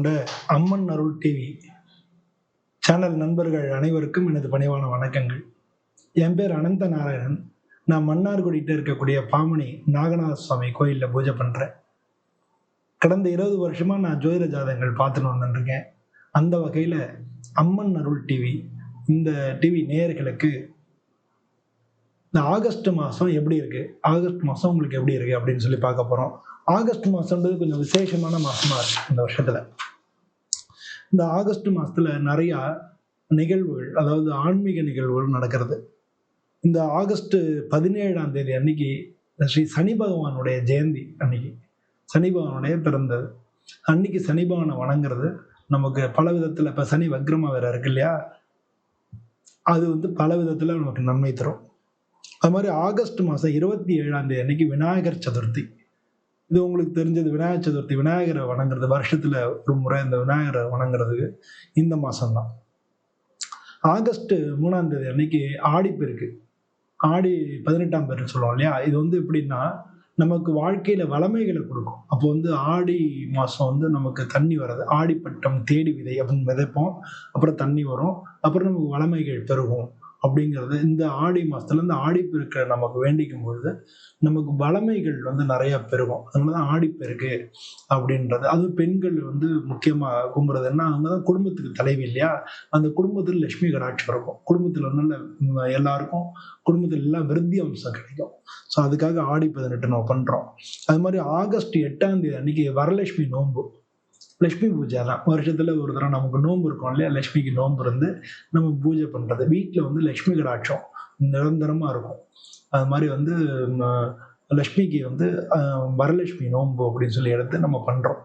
கொண்ட அம்மன் அருள் TV channel நண்பர்கள் அனைவருக்கும் எனது பணிவான வணக்கங்கள். என் பேர் அனந்த நாராயணன். நான் மன்னார்குடிகிட்ட இருக்கக்கூடிய பாமணி நாகநாத சுவாமி கோயிலில் பூஜை பண்ணுறேன் கடந்த இருபது வருஷமாக நான் ஜோதிட ஜாதகங்கள் பார்த்துன்னு வந்துருக்கேன் அந்த வகையில் அம்மன் அருள் டிவி இந்த டிவி நேயர்களுக்கு இந்த ஆகஸ்ட் மாதம் எப்படி இருக்குது ஆகஸ்ட் மாதம் உங்களுக்கு எப்படி இருக்குது அப்படின்னு சொல்லி பார்க்க போகிறோம் ஆகஸ்ட் மாதம்ன்றது கொஞ்சம் விசேஷமான மாதமாக இருக்குது இந்த வருஷத்தில். இந்த ஆகஸ்ட் மாதத்தில் நிறையா நிகழ்வுகள் அதாவது ஆன்மீக நிகழ்வுகள் நடக்கிறது. இந்த ஆகஸ்ட் பதினேழாம் தேதி அன்னைக்கு ஸ்ரீ சனி பகவானுடைய ஜெயந்தி அன்னைக்கு. சனி பகவானுடைய பிறந்தது. அன்னைக்கு சனி பகவானை வணங்குறது. நமக்கு பல விதத்தில் இப்போ சனி வக்ரமா வேற இருக்கு இல்லையா? அது வந்து பல விதத்தில் நமக்கு நன்மை தரும். அது மாதிரி ஆகஸ்ட் மாதம் இருபத்தி ஏழாம் தேதி அன்னைக்கு விநாயகர் சதுர்த்தி. இது உங்களுக்கு தெரிஞ்சது விநாயகர் சதுர்த்தி விநாயகரை வணங்குறது வருஷத்துல ஒரு முறை இந்த விநாயகரை வணங்குறதுக்கு இந்த மாசம்தான். ஆகஸ்ட் மூணாம் தேதி அன்னைக்கு ஆடிப்பெருக்கு ஆடி பதினெட்டாம் பேர் சொல்லுவோம் இல்லையா? இது வந்து எப்படின்னா நமக்கு வாழ்க்கையில வளமைகளை கொடுக்கும். அப்போ வந்து ஆடி மாசம் வந்து நமக்கு தண்ணி வராது. ஆடிப்பட்டம் தேடி விதை அப்படின்னு விதைப்போம் அப்புறம் தண்ணி வரும். அப்புறம் நமக்கு வளமைகள் பெருகும். அப்படிங்கிறது இந்த ஆடி மாசத்துல இந்த ஆடிப்பெருக்கை நமக்கு வேண்டிக்கும் பொழுது நமக்கு வளமைகள் வந்து நிறைய பெருகும். அதனால தான் ஆடிப்பெருக்கு அப்படின்றது. அது பெண்கள் வந்து முக்கியமாக கும்புறதுன்னா அவங்க தான் குடும்பத்துக்கு தலைவி இல்லையா? அந்த குடும்பத்தில் லட்சுமி கடாட்சி இருக்கும். குடும்பத்தில் நல்ல எல்லாருக்கும் குடும்பத்தில் எல்லாம் விருத்தி அம்சம் கிடைக்கும். ஸோ அதுக்காக ஆடி பதினெட்டு நம்ம பண்ணுறோம் அது மாதிரி ஆகஸ்ட் எட்டாம் தேதி அன்னைக்கு வரலட்சுமி நோன்பு. லட்சுமி பூஜை தான் வருஷத்தில் ஒரு தடவை நமக்கு நோன்பு இருக்கும் இல்லையா? லட்சுமிக்கு நோன்பு இருந்து நம்ம பூஜை பண்ணுறது வீட்டில் வந்து லட்சுமி கடாட்சம் நிரந்தரமாக இருக்கும். அது மாதிரி வந்து லட்சுமிக்கு வந்து வரலட்சுமி நோன்பு அப்படின்னு சொல்லி எடுத்து நம்ம பண்ணுறோம்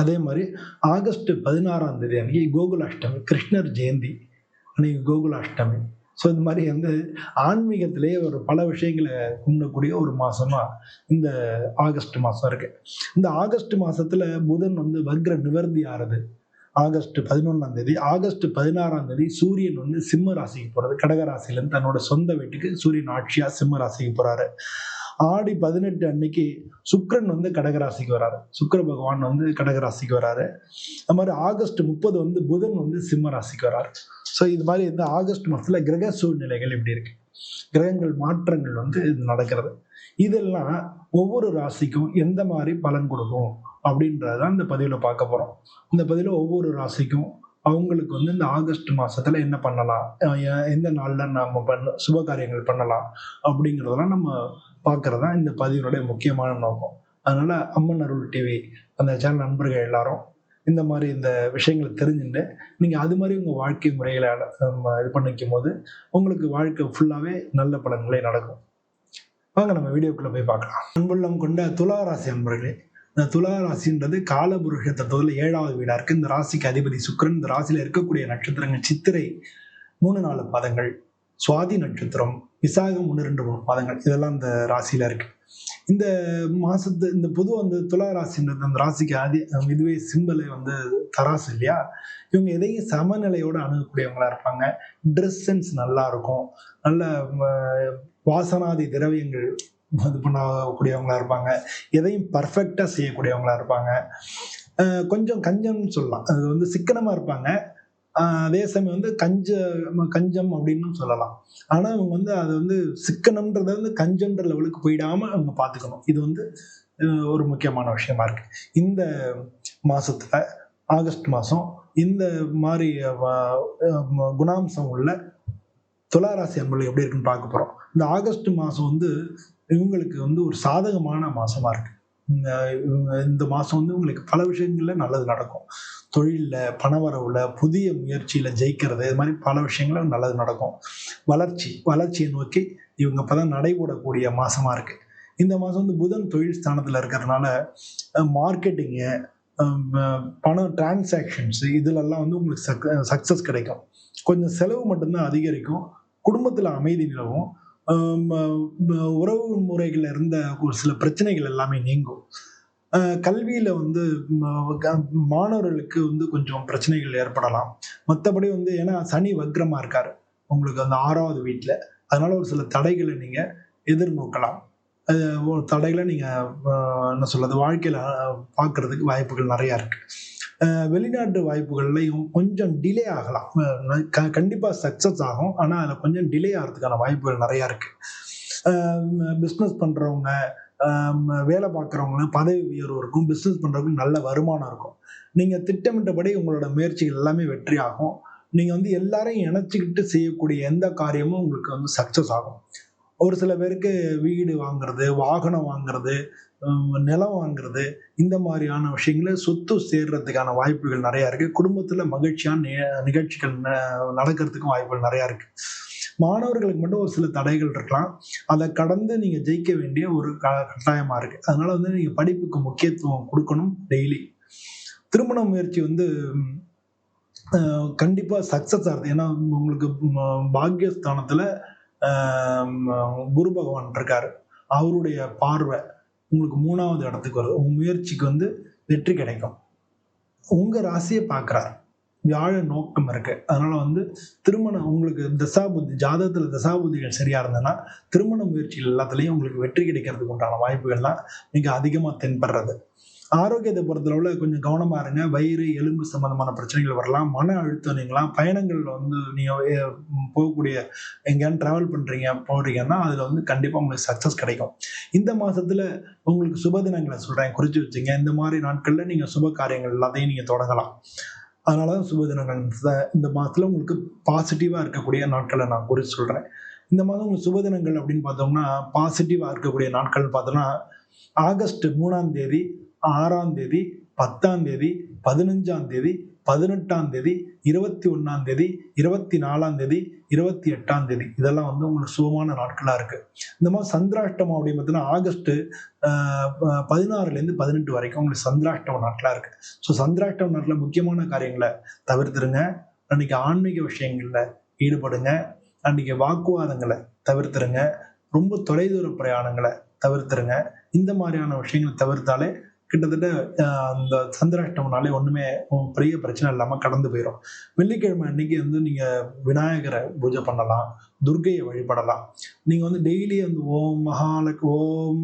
அதே மாதிரி ஆகஸ்ட் பதினாறாம் தேதி அன்னைக்கு கோகுலாஷ்டமி கிருஷ்ணர் ஜெயந்தி அன்னைக்கு கோகுலாஷ்டமி. ஸோ இந்த மாதிரி வந்து ஆன்மீகத்திலேயே ஒரு பல விஷயங்களை கும்பிடக்கூடிய ஒரு மாதமாக இந்த ஆகஸ்ட் மாதம் இருக்கு. இந்த ஆகஸ்ட் மாதத்தில் புதன் வந்து வக்ர நிவர்த்தி ஆறுது. ஆகஸ்ட் பதினொன்றாம் தேதி ஆகஸ்ட் பதினாறாம் தேதி சூரியன் வந்து சிம்ம ராசிக்கு போகிறது கடகராசிலேருந்து தன்னோட சொந்த வீட்டுக்கு சூரியன் ஆட்சியாக சிம்ம ராசிக்கு போகிறாரு ஆடி பதினெட்டு அன்னைக்கு சுக்ரன் வந்து கடகராசிக்கு வராரு. சுக்கிர பகவான் வந்து கடகராசிக்கு வராரு. அது மாதிரி ஆகஸ்ட் முப்பது வந்து புதன் வந்து சிம்ம ராசிக்கு வராரு. ஸோ இது மாதிரி இந்த ஆகஸ்ட் மாதத்தில் கிரக சூழ்நிலைகள் இப்படி இருக்கு. கிரகங்கள் மாற்றங்கள் வந்து இது நடக்கிறது. இதெல்லாம் ஒவ்வொரு ராசிக்கும் எந்த மாதிரி பலன் கொடுக்கும் அப்படின்றதான் இந்த பதிவில் பார்க்க போகிறோம் இந்த பதிவில் ஒவ்வொரு ராசிக்கும் அவங்களுக்கு வந்து இந்த ஆகஸ்ட் மாதத்தில் என்ன பண்ணலாம்? எந்த நாளில் நாம் பண்ண சுப காரியங்கள் பண்ணலாம் அப்படிங்கிறதெல்லாம் நம்ம பார்க்கறது தான் இந்த பதிவினுடைய முக்கியமான நோக்கம். அதனால அம்மன் அருள் டிவி அந்த சேனல் நண்பர்கள் எல்லாரும் இந்த மாதிரி இந்த விஷயங்களை தெரிஞ்சுட்டு நீங்கள் அது மாதிரி உங்கள் வாழ்க்கை முறைகளை அஹ், இது பண்ணிக்கும் போது உங்களுக்கு வாழ்க்கை ஃபுல்லாகவே நல்ல பலன்களே நடக்கும். வாங்க நம்ம வீடியோக்குள்ளே போய் பார்க்கலாம். அன்புள்ளம் கொண்ட துலா ராசி அன்பர்களே இந்த துலா ராசின்றது காலபுருஷ தத்துவத்தில் ஏழாவது வீடாக இருக்குது இந்த ராசிக்கு அதிபதி சுக்கரன் இந்த ராசியில் இருக்கக்கூடிய நட்சத்திரங்கள் சித்திரை மூணு நாலு பாதங்கள் சுவாதி நட்சத்திரம் விசாகம் ஒன்று ரெண்டு மூணு பாதங்கள். இதெல்லாம் இந்த ராசியில் இருக்குது இந்த மாசத்து இந்த பொது வந்து துலா ராசின்றது அந்த ராசிக்கு ஆதி இதுவே சிம்பலே வந்து தராசு இல்லையா? இவங்க எதையும் சமநிலையோட அணுகக்கூடியவங்களா இருப்பாங்க. ட்ரெஸ் சென்ஸ் நல்லா இருக்கும். நல்ல வாசனாதி திரவியங்கள் இது பண்ணக்கூடியவங்களா இருப்பாங்க. எதையும் பர்ஃபெக்டாக செய்யக்கூடியவங்களா இருப்பாங்க. கொஞ்சம் கஞ்சம்னு சொல்லலாம். அது வந்து சிக்கனமாக இருப்பாங்க. அதே சமயம் வந்து கஞ்ச கஞ்சம் அப்படின்னு சொல்லலாம். ஆனா அவங்க வந்து அது வந்து சிக்கனம்ன்றத வந்து கஞ்சம்ன்ற லெவலுக்கு போயிடாம அவங்க பார்த்துக்கணும் இது வந்து ஒரு முக்கியமான விஷயமா இருக்கு. இந்த மாசத்துல ஆகஸ்ட் மாசம் இந்த மாதிரி குணாம்சம் உள்ள துளாராசி அன்பர்கள் எப்படி இருக்குன்னு பார்க்க போறோம். இந்த ஆகஸ்ட் மாசம் வந்து இவங்களுக்கு வந்து ஒரு சாதகமான மாசமா இருக்கு. இந்த இவங்க- இந்த வந்து உங்களுக்கு பல விஷயங்கள்ல நல்லது நடக்கும். தொழிலில் பணவரவுல புதிய முயற்சியில ஜெயிக்கிறது இது மாதிரி பல விஷயங்கள நல்லது நடக்கும். வளர்ச்சி வளர்ச்சியை நோக்கி இவங்க இப்போதான் நடைபோடக்கூடிய மாசமா இருக்கு. இந்த மாதம் வந்து புதன் தொழில் ஸ்தானத்தில் இருக்கிறதுனால மார்க்கெட்டிங்கு பணம் டிரான்சாக்ஷன்ஸ் இதுலெல்லாம் வந்து உங்களுக்கு சக்சஸ் கிடைக்கும். கொஞ்சம் செலவு மட்டும்தான் அதிகரிக்கும். குடும்பத்தில் அமைதி நிலவும். உறவு முறைகள்ல இருந்த ஒரு சில பிரச்சனைகள் எல்லாமே நீங்கும். கல்வியில் வந்து மாணவர்களுக்கு வந்து கொஞ்சம் பிரச்சனைகள் ஏற்படலாம். மற்றபடி வந்து ஏன்னா சனி வக்ரமாக இருக்கார். உங்களுக்கு அந்த ஆறாவது வீட்டில் அதனால ஒரு சில தடைகளை நீங்கள் எதிர்நோக்கலாம். ஒரு தடைகளை நீங்கள் என்ன சொல்கிறது வாழ்க்கையில் பார்க்குறதுக்கு வாய்ப்புகள் நிறையா இருக்குது வெளிநாட்டு வாய்ப்புகள்லையும் கொஞ்சம் டிலே ஆகலாம். கண்டிப்பாக சக்ஸஸ் ஆகும். ஆனால் அதில் கொஞ்சம் டிலே ஆகிறதுக்கான வாய்ப்புகள் நிறையா இருக்குது பிஸ்னஸ் பண்ணுறவங்க வேலை பார்க்குறவங்க பதவி உயர்வு இருக்கும். பிஸ்னஸ் பண்ணுறவங்களுக்கு நல்ல வருமானம் இருக்கும். நீங்கள் திட்டமிட்டபடி உங்களோட முயற்சிகள் எல்லாமே வெற்றி ஆகும். நீங்கள் வந்து எல்லாரையும் இணைச்சிக்கிட்டு செய்யக்கூடிய எந்த காரியமும் உங்களுக்கு வந்து சக்ஸஸ் ஆகும். ஒரு சில பேருக்கு வீடு வாங்குறது வாகனம் வாங்குறது நிலம் வாங்குறது இந்த மாதிரியான விஷயங்களை சொத்து சேர்றதுக்கான வாய்ப்புகள் நிறையா இருக்குது குடும்பத்தில் மகிழ்ச்சியான நிகழ்ச்சிகள் ந- நடக்கிறதுக்கும் வாய்ப்புகள் நிறையா இருக்குது மாணவர்களுக்கு மட்டும் ஒரு சில தடைகள் இருக்கலாம். அதை கடந்து நீங்கள் ஜெயிக்க வேண்டிய ஒரு க கட்டாயமாக இருக்குது அதனால் வந்து நீங்கள் படிப்புக்கு முக்கியத்துவம் கொடுக்கணும் டெய்லி. திருமண முயற்சி வந்து கண்டிப்பாக சக்ஸஸ் ஆகுது ஏன்னா உங்களுக்கு பாக்கியஸ்தானத்தில் குரு பகவான் இருக்காரு. அவருடைய பார்வை உங்களுக்கு மூணாவது இடத்துக்கு வருது. உங்க முயற்சிக்கு வந்து வெற்றி கிடைக்கும். உங்க ராசியை பார்க்கறாரு. வியாழ நோக்கம் இருக்கு. அதனால வந்து திருமணம் உங்களுக்கு தசாபுத்தி ஜாதகத்துல தசாபுத்திகள் சரியா இருந்ததுன்னா திருமண முயற்சிகள் எல்லாத்துலயும் உங்களுக்கு வெற்றி கிடைக்கிறதுக்கு உண்டான வாய்ப்புகள்லாம் மிக அதிகமா தென்படுறது. ஆரோக்கியத்தை பொறுத்தளவில் கொஞ்சம் கவனமா இருங்க. வயிறு எலும்பு சம்பந்தமான பிரச்சனைகள் வரலாம். மன அழுத்தம் நீங்களாம் பயணங்கள் வந்து நீங்க போகக்கூடிய எங்கேயாவது டிராவல் பண்றீங்க போகிறீங்கன்னா அதுல வந்து கண்டிப்பா உங்களுக்கு சக்சஸ் கிடைக்கும். இந்த மாசத்துல உங்களுக்கு சுப தினங்களை சொல்றேன். குறிச்சு வச்சுங்க. இந்த மாதிரி நாட்கள்ல நீங்க சுப காரியங்கள் எல்லாத்தையும் நீங்க தொடங்கலாம். அதனாலதான் சுப தினங்கள் இந்த- இந்த மாசத்துல உங்களுக்கு பாசிட்டிவா இருக்கக்கூடிய நாட்களை நான் குறித்து சொல்றேன். இந்த மாதம் உங்களுக்கு சுப தினங்கள் அப்படின்னு பார்த்தோம்னா பாசிட்டிவா இருக்கக்கூடிய நாட்கள் பார்த்தோம்னா ஆகஸ்ட் மூணாம் தேதி ஆறாம் தேதி பத்தாம் தேதி பதினஞ்சாம் தேதி பதினெட்டாம் தேதி இருபத்தி ஒன்றாம் தேதி இருபத்தி நாலாம் தேதி இருபத்தி எட்டாம் தேதி. இதெல்லாம் வந்து உங்களுக்கு சுகமான நாட்களாக இருக்குது இந்த மாதிரி சந்திராஷ்டமம் அப்படின்னு பார்த்தீங்கன்னா ஆகஸ்ட்டு பதினாறுலேருந்து பதினெட்டு வரைக்கும் உங்களுக்கு சந்திராஷ்டம நாட்களாக இருக்குது ஸோ சந்திராஷ்டம நாட்டில் முக்கியமான காரியங்களை தவிர்த்துருங்க. அன்றைக்கி ஆன்மீக விஷயங்களில் ஈடுபடுங்க. அன்றைக்கி வாக்குவாதங்களை தவிர்த்துருங்க. ரொம்ப தொலைதூர பிரயாணங்களை தவிர்த்துருங்க. இந்த மாதிரியான விஷயங்களை தவிர்த்தாலே கிட்டத்தட்ட அந்த சந்திராஷ்டமனாலே ஒன்றுமே பெரிய பிரச்சனை இல்லாமல் கடந்து போயிடும் வெள்ளிக்கிழமை அன்னைக்கு வந்து நீங்கள் விநாயகரை பூஜை பண்ணலாம் துர்கையை வழிபடலாம். நீங்கள் வந்து டெய்லி வந்து ஓம் மகாலக் ஓம்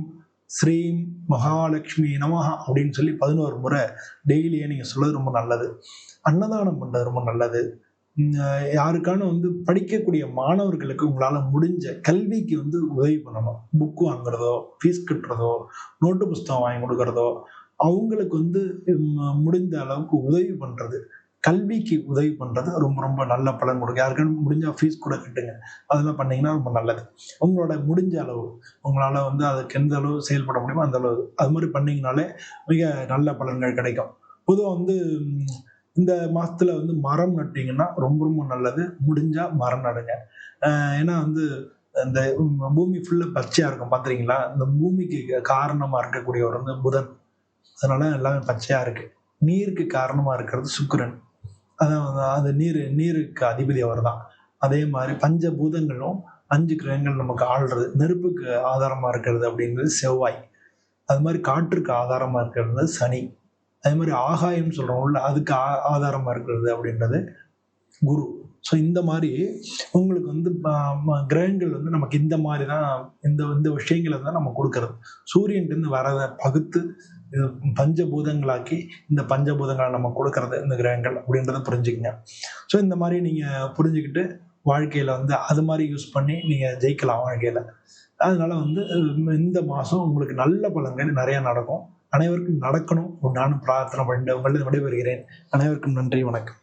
ஸ்ரீம் மகாலட்சுமி நமஹா அப்படின்னு சொல்லி பதினோரு முறை டெய்லியே நீங்கள் சொல்லது ரொம்ப நல்லது. அன்னதானம் பண்ணுறது ரொம்ப நல்லது. யாருக்கான வந்து படிக்கக்கூடிய மாணவர்களுக்கு உங்களால முடிஞ்ச கல்விக்கு வந்து உதவி பண்ணணும். புக் வாங்குறதோ ஃபீஸ் கட்டுறதோ நோட்டு புஸ்தகம் வாங்கி கொடுக்கறதோ அவங்களுக்கு வந்து முடிந்த அளவுக்கு உதவி பண்றது கல்விக்கு உதவி பண்றது ரொம்ப ரொம்ப நல்ல பலன் கொடுக்கும். யாருக்கான முடிஞ்சா ஃபீஸ் கூட கட்டுங்க. அதெல்லாம் பண்ணீங்கன்னா ரொம்ப நல்லது. உங்களோட முடிஞ்ச அளவு உங்களால வந்து அதுக்கு எந்த அளவு செயல்பட முடியுமோ அந்த அளவு அது மாதிரி பண்ணீங்கனாலே மிக நல்ல பலன்கள் கிடைக்கும். பொதுவாக வந்து இந்த மாதத்தில் வந்து மரம் நட்டிங்கன்னா ரொம்ப ரொம்ப நல்லது. முடிஞ்சால் மரம் நடுங்க. ஏன்னா வந்து இந்த பூமி ஃபுல்லாக பச்சையாக இருக்கும். பார்த்துறீங்களா இந்த பூமிக்கு காரணமா இருக்கக்கூடியவர் வந்து புதன். அதனால எல்லாமே பச்சையாக இருக்குது நீருக்கு காரணமாக இருக்கிறது சுக்கிரன். அதான் அந்த நீர் நீருக்கு அதிபதி அவர் தான் அதே மாதிரி பஞ்ச பூதங்களும் அஞ்சு கிரகங்கள் நமக்கு ஆள்றது. நெருப்புக்கு ஆதாரமாக இருக்கிறது அப்படிங்கிறது செவ்வாய். அது மாதிரி காற்றுக்கு ஆதாரமாக இருக்கிறது சனி. அதே மாதிரி ஆகாயம் சொல்கிறோம்ல அதுக்கு ஆ- ஆதாரமாக இருக்கிறது அப்படின்றது குரு. ஸோ இந்த மாதிரி உங்களுக்கு வந்து கிரகங்கள் வந்து நமக்கு இந்த மாதிரி தான் இந்த இந்த விஷயங்களை தான் நம்ம கொடுக்கறது. சூரியன்ட்டு வரதை பகுத்து இது பஞ்சபூதங்களாக்கி இந்த பஞ்சபூதங்களை நம்ம கொடுக்கறது இந்த கிரகங்கள் அப்படின்றத புரிஞ்சுக்கங்க. ஸோ இந்த மாதிரி நீங்கள் புரிஞ்சுக்கிட்டு வாழ்க்கையில் வந்து அது மாதிரி யூஸ் பண்ணி நீங்கள் ஜெயிக்கலாம் வாழ்க்கையில். அதனால வந்து இந்த மாதம் உங்களுக்கு நல்ல பலன்கள் நிறையா நடக்கும். அனைவருக்கும் நடக்கணும். உண்டான பிரார்த்தனை பண்ணிட்டு உங்களிடம் விடைபெறுகிறேன் அனைவருக்கும் நன்றி வணக்கம்.